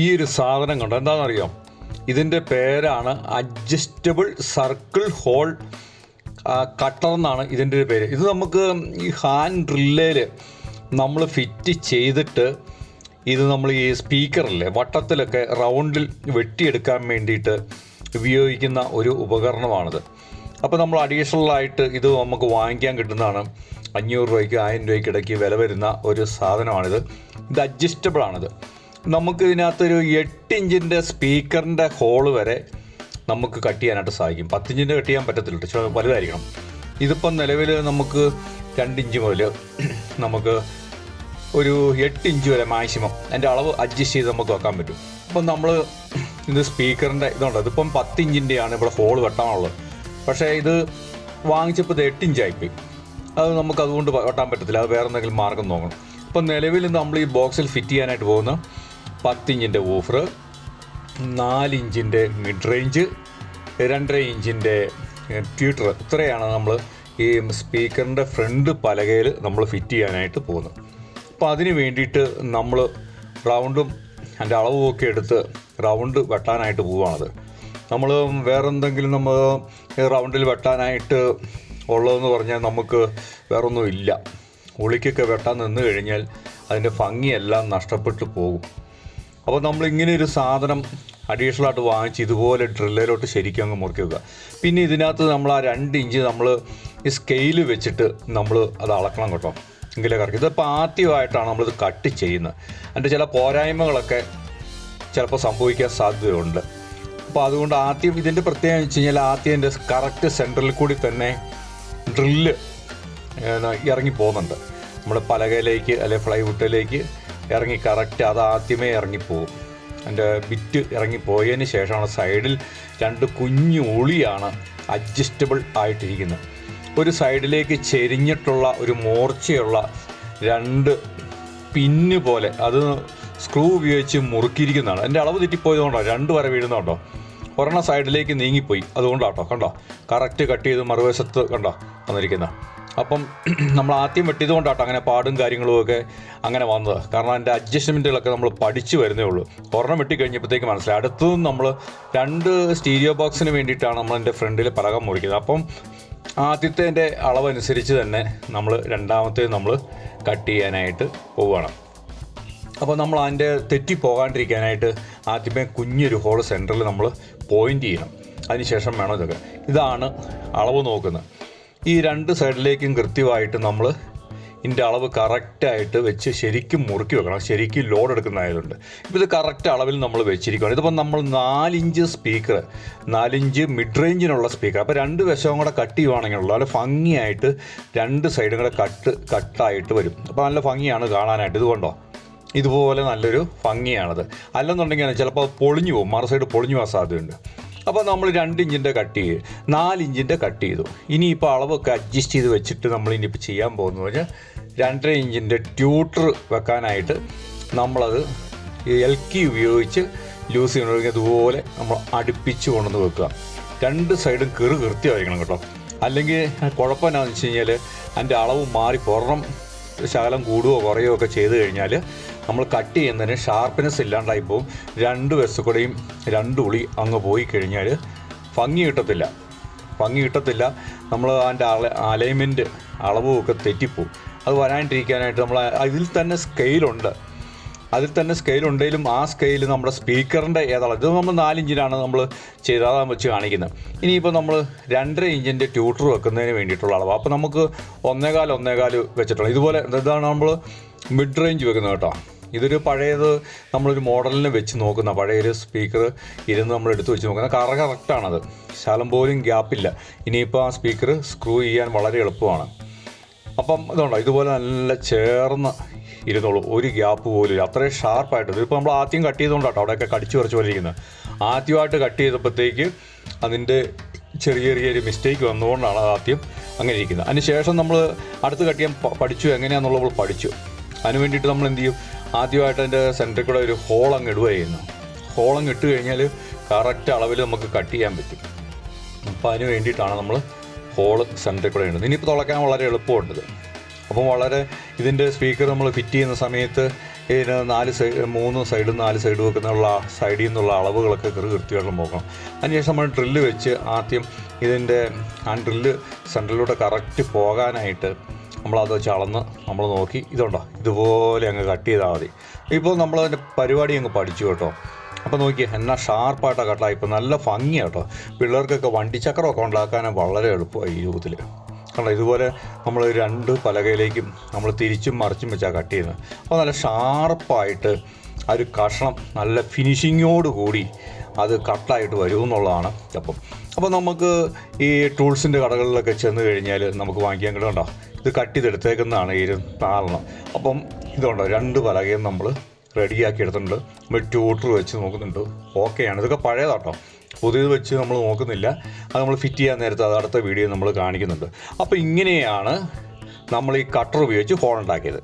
ഈ ഒരു സാധനം കണ്ടോ? എന്താണെന്നറിയാം? ഇതിന്റെ പേരാണ് അഡ്ജസ്റ്റബിൾ സർക്കിൾ ഹോൾ കട്ടർ എന്നാണ് ഇതിന്റെ ഒരു പേര്. ഇത് നമുക്ക് ഈ ഹാൻഡ് ഡ്രില്ലേൽ നമ്മൾ ഫിറ്റ് ചെയ്തിട്ട് ഇത് നമ്മൾ ഈ സ്പീക്കറല്ലേ വട്ടത്തിലൊക്കെ റൗണ്ടിൽ വെട്ടിയെടുക്കാൻ വേണ്ടിയിട്ട് ഉപയോഗിക്കുന്ന ഒരു ഉപകരണമാണിത്. അപ്പോൾ നമ്മൾ അഡീഷണലായിട്ട് ഇത് നമുക്ക് വാങ്ങിക്കാൻ കിട്ടുന്നതാണ്. അഞ്ഞൂറ് രൂപയ്ക്ക് ആയിരം രൂപയ്ക്ക് ഇടയ്ക്ക് വില വരുന്ന ഒരു സാധനമാണിത്. ഇത് അഡ്ജസ്റ്റബിൾ ആണിത്. നമുക്ക് ഇതിനകത്തൊരു എട്ട് ഇഞ്ചിന്റെ സ്പീക്കറിന്റെ ഹോൾ വരെ നമുക്ക് കട്ട് ചെയ്യാനായിട്ട് സാധിക്കും. പത്തിഞ്ചിന്റെ കട്ട് ചെയ്യാൻ പറ്റത്തില്ല പക്ഷേ വലുതായിരിക്കണം. ഇതിപ്പം നിലവിൽ നമുക്ക് രണ്ട് ഇഞ്ച് മുതൽ നമുക്ക് ഒരു എട്ട് ഇഞ്ച് വരെ മാക്സിമം അതിന്റെ അളവ് അഡ്ജസ്റ്റ് ചെയ്ത് നമുക്ക് വെക്കാൻ പറ്റും. അപ്പം നമ്മൾ ഇത് സ്പീക്കറിന്റെ ഇതുണ്ട് ഇതിപ്പം പത്ത് ഇഞ്ചിന്റെയാണ് ഇവിടെ ഹോൾ വെട്ടാനുള്ളത്. പക്ഷേ ഇത് വാങ്ങിച്ചപ്പോൾ ഇത് എട്ട് ഇഞ്ചായിപ്പോയി അത് നമുക്ക് അതുകൊണ്ട് വെട്ടാൻ പറ്റത്തില്ല. അത് വേറെ എന്തെങ്കിലും മാർഗം നോക്കണം. ഇപ്പം നിലവിൽ നമ്മൾ ഈ ബോക്സിൽ ഫിറ്റ് ചെയ്യാനായിട്ട് പോകുന്ന പത്ത് ഇഞ്ചിന്റെ ഓഫർ നാലിഞ്ചിന്റെ മിഡ് റേഞ്ച് രണ്ടര ഇഞ്ചിന്റെ ട്യൂട്ടർ ഇത്രയാണ് നമ്മൾ ഈ സ്പീക്കറിന്റെ ഫ്രണ്ട് പലകയിൽ നമ്മൾ ഫിറ്റ് ചെയ്യാനായിട്ട് പോകുന്നത്. അപ്പോൾ അതിന് വേണ്ടിയിട്ട് നമ്മൾ റൗണ്ടും അതിന്റെ അളവും ഒക്കെ എടുത്ത് റൗണ്ട് വെട്ടാനായിട്ട് പോവുകയാണത്. നമ്മൾ വേറെ എന്തെങ്കിലും നമ്മൾ റൗണ്ടിൽ വെട്ടാനായിട്ട് ഉള്ളതെന്ന് പറഞ്ഞാൽ നമുക്ക് വേറൊന്നും ഇല്ല. ഉളിക്കൊക്കെ വെട്ടാൻ നിന്ന് കഴിഞ്ഞാൽ അതിന്റെ ഭംഗിയെല്ലാം നഷ്ടപ്പെട്ടു പോകും. അപ്പോൾ നമ്മൾ ഇങ്ങനെ ഒരു സാധനം അഡീഷണൽ ആയിട്ട് വാങ്ങിച്ച് ഇതുപോലെ ഡ്രില്ലറോട്ട് ശരിക്കും അങ്ങ് മുറുക്കി വെക്കുക. പിന്നെ ഇതിനകത്ത് നമ്മൾ ആ രണ്ട് ഇഞ്ച് നമ്മൾ ഈ സ്കെയിൽ വെച്ചിട്ട് നമ്മൾ അത് അളക്കണം കേട്ടോ. എങ്കിലേ കറക്റ്റ്. ഇതിപ്പോൾ ആദ്യമായിട്ടാണ് നമ്മളിത് കട്ട് ചെയ്യുന്നത്. അതിന്റെ ചില പോരായ്മകളൊക്കെ ചിലപ്പോൾ സംഭവിക്കാൻ സാധ്യതയുണ്ട്. അപ്പോൾ അതുകൊണ്ട് ആദ്യം ഇതിന്റെ പ്രത്യേകത വെച്ച് കഴിഞ്ഞാൽ ആദ്യം എന്റെ കറക്റ്റ് സെന്ററിൽ കൂടി തന്നെ ഡ്രില്ല് ഇറങ്ങി പോകുന്നുണ്ട്. നമ്മുടെ പലകയിലേക്ക് അല്ലെ ഫ്ലൈവുഡിലേക്ക് ഇറങ്ങി കറക്റ്റ് അത് ആദ്യമേ ഇറങ്ങിപ്പോവും. അതിന്റെ ബിറ്റ് ഇറങ്ങിപ്പോയതിന് ശേഷമാണ് സൈഡിൽ രണ്ട് കുഞ്ഞു ഉളിയാണ് അഡ്ജസ്റ്റബിൾ ആയിട്ടിരിക്കുന്നത്. ഒരു സൈഡിലേക്ക് ചെരിഞ്ഞിട്ടുള്ള ഒരു മോർച്ചയുള്ള രണ്ട് പിന്ന് പോലെ അത് സ്ക്രൂ ഉപയോഗിച്ച് മുറുക്കിയിരിക്കുന്നതാണ്. എന്റെ അളവ് തെറ്റിപ്പോയതുകൊണ്ടോ രണ്ട് വര വീഴുന്നുണ്ടോ ഒരെണ്ണം സൈഡിലേക്ക് നീങ്ങിപ്പോയി. അതുകൊണ്ടാട്ടോ കണ്ടോ? കറക്റ്റ് കട്ട് ചെയ്ത് മറുവശത്ത് കണ്ടോ? വന്നിരിക്കുന്ന അപ്പം നമ്മൾ ആദ്യം വെട്ടിയത് അങ്ങനെ പാടും കാര്യങ്ങളും ഒക്കെ അങ്ങനെ വന്നത്. കാരണം അതിന്റെ അഡ്ജസ്റ്റ്മെന്റുകളൊക്കെ നമ്മൾ പഠിച്ചു വരുന്നേ ഉള്ളൂ. ഒരെണ്ണം വെട്ടിക്കഴിഞ്ഞപ്പോഴത്തേക്ക് മനസ്സിലായി. അടുത്തതും നമ്മൾ രണ്ട് സ്റ്റീരിയോ ബോക്സിന് വേണ്ടിയിട്ടാണ് നമ്മൾ എന്റെ ഫ്രണ്ടിൽ പലകം മുറിക്കുന്നത്. അപ്പം ആദ്യത്തെ എന്റെ അളവനുസരിച്ച് തന്നെ നമ്മൾ രണ്ടാമത്തെ നമ്മൾ കട്ട് ചെയ്യാനായിട്ട് പോവുകയാണ്. അപ്പോൾ നമ്മൾ അതിന്റെ തെറ്റി പോകാണ്ടിരിക്കാനായിട്ട് ആദ്യമേ കുഞ്ഞൊരു ഹോൾ സെന്ററിൽ നമ്മൾ പോയിന്റ് ചെയ്യണം. അതിനുശേഷം വേണം ഇതൊക്കെ. ഇതാണ് അളവ് നോക്കുന്നത്. ഈ രണ്ട് സൈഡിലേക്കും കൃത്യമായിട്ട് നമ്മൾ ഇതിന്റെ അളവ് കറക്റ്റായിട്ട് വെച്ച് ശരിക്കും മുറുക്കി വെക്കണം. ശരിക്കും ലോഡ് എടുക്കുന്നതായതുകൊണ്ട്. ഇപ്പോൾ ഇത് കറക്റ്റ് അളവിൽ നമ്മൾ വെച്ചിരിക്കുകയാണ് ഇതിപ്പോൾ നമ്മൾ നാലിഞ്ച് സ്പീക്കർ നാലിഞ്ച് മിഡ് റേഞ്ചിനുള്ള സ്പീക്കർ അപ്പോൾ രണ്ട് വശവും കൂടെ കട്ട് ചെയ്യുവാണെങ്കിലുള്ള നല്ല ഭംഗിയായിട്ട് രണ്ട് സൈഡും കൂടെ കട്ട് കട്ടായിട്ട് വരും. അപ്പോൾ നല്ല ഭംഗിയാണ് കാണാനായിട്ട്. ഇതുകൊണ്ടോ ഇതുപോലെ നല്ലൊരു ഭംഗിയാണത്. അല്ലെന്നുണ്ടെങ്കിൽ ചിലപ്പോൾ അത് പൊളിഞ്ഞു പോകും. മറു സൈഡ് പൊളിഞ്ഞു പോകാൻ സാധ്യതയുണ്ട്. അപ്പോൾ നമ്മൾ രണ്ട് ഇഞ്ചിന്റെ കട്ട് ചെയ്ത്. നാല് ഇഞ്ചിന്റെ കട്ട് ചെയ്തു. ഇനിയിപ്പോൾ അളവൊക്കെ അഡ്ജസ്റ്റ് ചെയ്ത് വെച്ചിട്ട് നമ്മൾ ഇനിയിപ്പോൾ ചെയ്യാൻ പോകുന്നത് പറഞ്ഞാൽ രണ്ടര ഇഞ്ചിന്റെ ട്യൂട്ടർ വെക്കാനായിട്ട് നമ്മളത് എൽ കി ഉപയോഗിച്ച് ലൂസ് ചെയ്യണമെങ്കിൽ അതുപോലെ നമ്മൾ അടുപ്പിച്ച് കൊണ്ടുവന്ന് വെക്കുക. രണ്ട് സൈഡും കീറ് കൃത്യമായിരിക്കണം കേട്ടോ. അല്ലെങ്കിൽ കുഴപ്പം വെച്ച് കഴിഞ്ഞാൽ അതിന്റെ അളവ് മാറി പുറം ശകലം കൂടുകയോ കുറയോ ഒക്കെ ചെയ്ത് കഴിഞ്ഞാൽ നമ്മൾ കട്ട് ചെയ്യുന്നതിന് ഷാർപ്പ്നെസ് ഇല്ലാണ്ടായി പോകും. രണ്ട് വശക്കൂടെയും രണ്ട് ഉളി അങ്ങ് പോയി കഴിഞ്ഞാൽ ഭംഗി കിട്ടത്തില്ല. ഭംഗി കിട്ടത്തില്ല. നമ്മൾ അതിന്റെ അല അലൈൻമെന്റ് അളവും ഒക്കെ തെറ്റിപ്പോവും. അത് വരാണ്ടിരിക്കാനായിട്ട് നമ്മൾ അതിൽ തന്നെ സ്കെയിലുണ്ട് അതിൽ തന്നെ സ്കെയിൽ ഉണ്ടെങ്കിലും ആ സ്കെയിൽ നമ്മുടെ സ്പീക്കറിന്റെ ഏതാണ് ഇത് നമ്മൾ നാലിഞ്ചിനാണ് നമ്മൾ ചെയ്താൽ വെച്ച് കാണിക്കുന്നത് ഇനിയിപ്പോൾ നമ്മൾ രണ്ടര ഇഞ്ചിന്റെ ട്യൂട്ടർ വെക്കുന്നതിന് വേണ്ടിയിട്ടുള്ള അളവ്. അപ്പോൾ നമുക്ക് ഒന്നേകാൽ ഒന്നേകാൽ വെച്ചിട്ടുള്ള ഇതുപോലെ ഇതാണ് നമ്മൾ മിഡ് റേഞ്ച് വെക്കുന്നത് കേട്ടോ. ഇതൊരു പഴയത് നമ്മളൊരു മോഡലിന് വെച്ച് നോക്കുന്ന പഴയൊരു സ്പീക്കർ ഇരുന്ന് നമ്മൾ എടുത്തു വെച്ച് നോക്കുന്ന കറ കറക്റ്റാണത് ശാലം പോലും ഗ്യാപ്പില്ല ഇനിയിപ്പോൾ ആ സ്പീക്കർ സ്ക്രൂ ചെയ്യാൻ വളരെ എളുപ്പമാണ്. അപ്പം ഇതുണ്ടോ? ഇതുപോലെ നല്ല ചേർന്ന് ഇരുന്നോളൂ. ഒരു ഗ്യാപ്പ് പോലും അത്രയും ഷാർപ്പായിട്ട് ഇതിപ്പോൾ നമ്മൾ ആദ്യം കട്ട് ചെയ്തുകൊണ്ടാട്ടോ അവിടെയൊക്കെ കടിച്ചു കുറച്ച് പോലെ ഇരിക്കുന്നത് ആദ്യമായിട്ട് കട്ട് ചെയ്തപ്പോഴത്തേക്ക് അതിന്റെ ചെറിയ ചെറിയൊരു മിസ്റ്റേക്ക് വന്നുകൊണ്ടാണ് അത് ആദ്യം അങ്ങനെ ഇരിക്കുന്നത്. അതിന് ശേഷം നമ്മൾ അടുത്ത് കട്ട് ചെയ്യാൻ പഠിച്ചു. എങ്ങനെയാണെന്നുള്ളത് പഠിച്ചു. അതിന് വേണ്ടിയിട്ട് നമ്മൾ എന്ത് ചെയ്യും? ആദ്യമായിട്ട് അതിന്റെ സെന്ററിൽ കൂടെ ഒരു ഹോൾ അങ്ങ് ഇടുക ചെയ്യുന്നു ഹോൾ അങ്ങ് ഇട്ട് കഴിഞ്ഞാൽ കറക്റ്റ് അളവിൽ നമുക്ക് കട്ട് ചെയ്യാൻ പറ്റും. അപ്പോൾ അതിന് വേണ്ടിയിട്ടാണ് നമ്മൾ ഹോൾ സെന്ററിൽ കൂടെ ഇടുന്നത്. ഇനിയിപ്പോൾ തുളയ്ക്കാൻ വളരെ എളുപ്പമുണ്ട് അപ്പം വളരെ ഇതിന്റെ സ്പീക്കർ നമ്മൾ ഫിറ്റ് ചെയ്യുന്ന സമയത്ത് ഇതിന് നാല് സൈഡ് മൂന്ന് സൈഡും നാല് സൈഡും ഒക്കെ വെക്കുന്നുള്ള സൈഡിൽ നിന്നുള്ള അളവുകളൊക്കെ കൃത്യമായിട്ട് നോക്കണം. അതിനുശേഷം നമ്മൾ ഡ്രില്ല് വെച്ച് ആദ്യം ഇതിന്റെ ആ ഡ്രില്ല് സെന്ററിലൂടെ കറക്റ്റ് പോകാനായിട്ട് നമ്മളത് വെച്ച് അളന്ന് നമ്മൾ നോക്കി ഇതുണ്ടോ? ഇതുപോലെ അങ്ങ് കട്ട് ചെയ്താൽ മതി. ഇപ്പോൾ നമ്മളതിന്റെ പരിപാടി അങ്ങ് പഠിച്ചു കേട്ടോ. അപ്പോൾ നോക്കി എന്നാ ഷാർപ്പായിട്ടാണ് കട്ടായി ഇപ്പോൾ നല്ല ഭംഗിയാണ് കേട്ടോ. പിള്ളേർക്കൊക്കെ വണ്ടിച്ചക്രമൊക്കെ ഉണ്ടാക്കാനും വളരെ എളുപ്പമായി ഈ രൂപത്തിൽ. കണ്ടോ ഇതുപോലെ നമ്മൾ രണ്ട് പലകയിലേക്കും നമ്മൾ തിരിച്ചും മറിച്ചും വെച്ചാൽ കട്ട് ചെയ്യുന്നത്. അപ്പോൾ നല്ല ഷാർപ്പായിട്ട് ആ ഒരു കഷ്ണം നല്ല ഫിനിഷിങ്ങോട് കൂടി അത് കട്ടായിട്ട് വരും എന്നുള്ളതാണ് അപ്പം. അപ്പോൾ നമുക്ക് ഈ ടൂൾസിന്റെ കടകളിലൊക്കെ ചെന്ന് കഴിഞ്ഞാൽ നമുക്ക് വാങ്ങിക്കാൻ കിട്ടണ്ടോ ഇത് കട്ട് ചെയ്തെടുത്തേക്കുന്നതാണ് ഈ താളണം അപ്പം ഇതുണ്ടോ? രണ്ട് പലകയും നമ്മൾ റെഡിയാക്കി എടുത്തിട്ടുണ്ട്. നമ്മൾ ട്യൂട്ടർ വെച്ച് നോക്കുന്നുണ്ട്. ഓക്കെയാണ് ഇതൊക്കെ പഴയതാട്ടോ പുതിയത് വെച്ച് നമ്മൾ നോക്കുന്നില്ല. അത് നമ്മൾ ഫിറ്റ് ചെയ്യാൻ നേരത്തെ അത് അടുത്ത വീഡിയോ നമ്മൾ കാണിക്കുന്നുണ്ട്. അപ്പോൾ ഇങ്ങനെയാണ് നമ്മൾ ഈ കട്ടർ ഉപയോഗിച്ച് ഹോൾ ഉണ്ടാക്കിയത്.